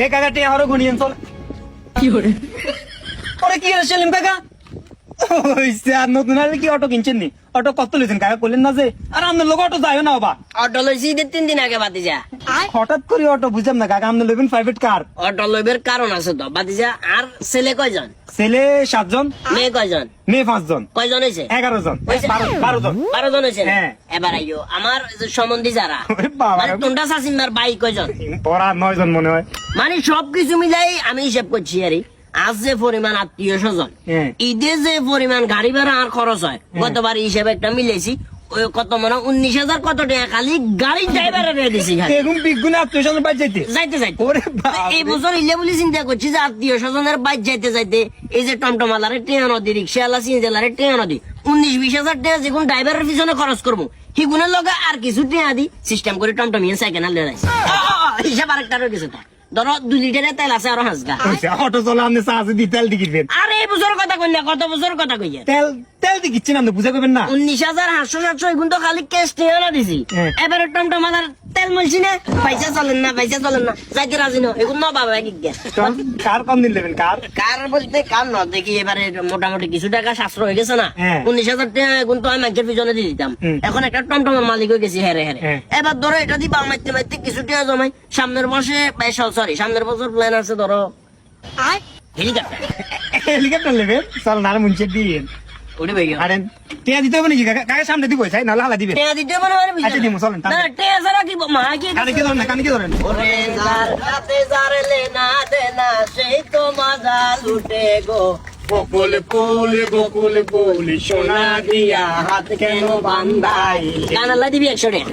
এ কাকা টিয়া হরো গুনিয়েন চল। ওরে কি হয়েছে সেলিম কাকা? ওইসে আর নতুন আর কি অটো কিনছেন নি? অটো কত লইছেন কাকা? করলেন না যে আর আপনার লোক অটো যাইও না বাবা। অটো লইছি ঈদের তিন দিন আগে বাতিজা। হঠাৎ করে অটো বুঝলাম না কাকা আপনি লইবেন প্রাইভেট কার অটো লইবের কারণ আছে তো বাতিজা আর ছেলে কয়জন? ছেলে সাতজন মেয়ে কয়জন? মেয়ে পাঁচজন। কয়জন হয়েছে এগারো জন। বারো জন। বারো জন হয়েছে হ্যাঁ। এবার আইও। আমার যে যারা মানে তোমরা শাসিমার ভাই কয়জন? পড়া নয় মনে হয়। মানে সবকিছু মিলাই আমি হিসাব করছি আরে। আজ যে পরিমাণ আত্মীয় স্বজন। ঈদে যে পরিমাণ গাড়ি ভাড়া আর খরচ হয় গতবার হিসাবে একটা মিলেছি ওই কত মানে উনিশ হাজার কত টাকা খালি গাড়ি ড্রাইভারে রেখে দিছি এরকম আত্মীয় স্বজন যাইতে? যাইতে যাইতে। এই বছর ইলে বলে চিন্তা করছি যে আত্মীয় স্বজনের বাইক যাইতে যাইতে এই যে টমটমালারে টেয়া নদী রিক্সাওয়ালা সিনজেলারে টেয়া নদী উনিশ বিশ হাজার টাকা যেগুন ড্রাইভারের পিছনে খরচ করব সেগুনের লগে আর কিছু দিয়া দি সিস্টেম করে টমটমিয়ে সাইকেল আনলে যাইছে হিসাব আরেকটা রয়ে গেছে তার ধরো দুই লিটারের তেল আছে আরও হাঁসগা অটো চলে আপনি আছে দি তেল দিকিবেন আরে এই বছর কথা কইলে কত বছর কথা কই তেল তেল দিচ্ছেন আপনি বুঝা করবেন না। উনিশ হাজার সাতশো সাতশো এগুন তো খালি ক্যাশ টেয়া না দিছি। হ্যাঁ। এবারে টমটমালার তেল মলছি না। পয়সা চলেন না পয়সা চলেন না। যাইতে রাজি না এগুন না বাবা এক কার কম দিন নেবেন কার? কার বলতে কার ন দেখি এবারে মোটামুটি কিছু টাকা সাশ্রয় হয়ে গেছে না। হ্যাঁ। উনিশ হাজার টাকা এখন তো আমি ব্যাংকের পিছনে দিয়ে দিতাম। এখন একটা টমটমের মালিক হয়ে গেছি হেরে হেরে। হ্যাঁ। এবার ধরো এটা দিবা মারতে মারতে কিছু টাকা জমাই। সামনের বছর সরি সামনের বছর প্ল্যান আছে ধরো। হেলিকপ্টার হেলিকপ্টার নেবেন? চল না মুঞ্চে দিয়ে উঠে বেগে আরে টিয়া দিতে হবে নাকি? কাকা কাকা সামনে দিব? চাই নাহলে হালা দিবে। টাকা দিতে পারো আরে আচ্ছা, দিমু, চলেন, না না, টাকা কি মা কি কানে কি ধরেন না কানে কি ধরেন? ওরে যার যার লেনা দেনা সেই তো মাজা লুটে গো। বকুল ফুল বকুল ফুল সোনা দিয়া হাত কেন বান্ধাই কানাল্লা দিবি একশো টাকা